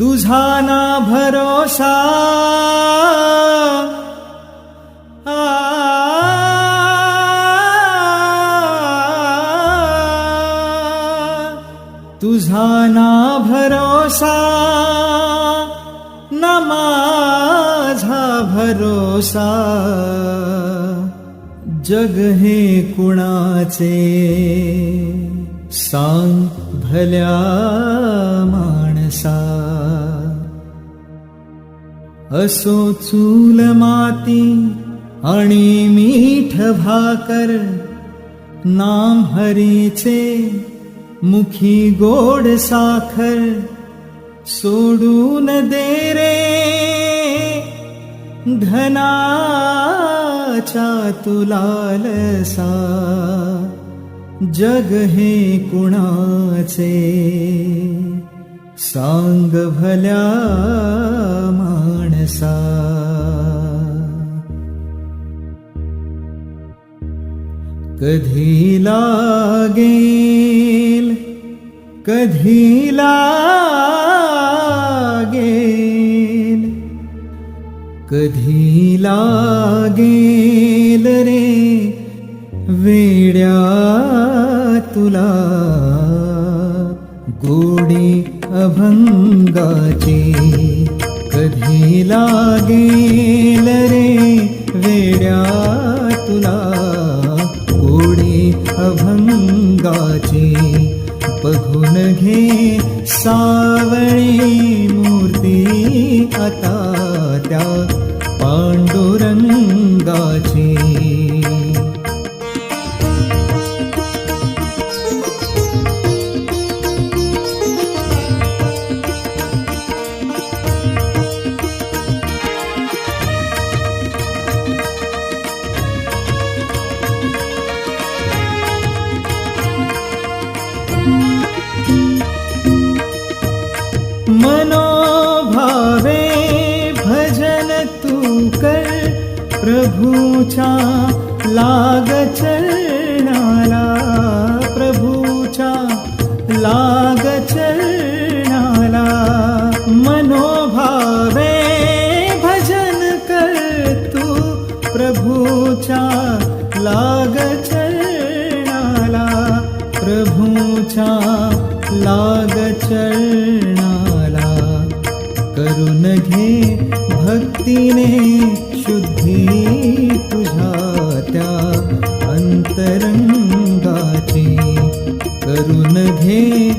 तुझा ना भरोसा आ, तुझा ना भरोसा न माझा भरोसा जग हे कुणाचे सांग भल्या माणसा असो चूल माती आणि मीठ भाकर नाम हरीचे मुखी गोड साखर सोडून दे रे धनाच्या तुलालसा। जग हे कुणाचे? सांग भल्या माणसा. कधी लागेल कधी लागेल? कधी लागेल रे वेड्या तुला गोडे अभंगाची. कधी लागेल रे वेड्या तुला? गोडे अभंगाचे. बघून घे सावळी मूर्ती आता त्या प्रभूच्या लाग चरणाला प्रभूच्या लाग चरणाला. मनोभावे भजन कर तू प्रभूच्या लाग चरणाला प्रभूच्या लाग चरणा करून घे भक्तीने शुद्धी तुझ्या त्या अंतरंगाची. करून घे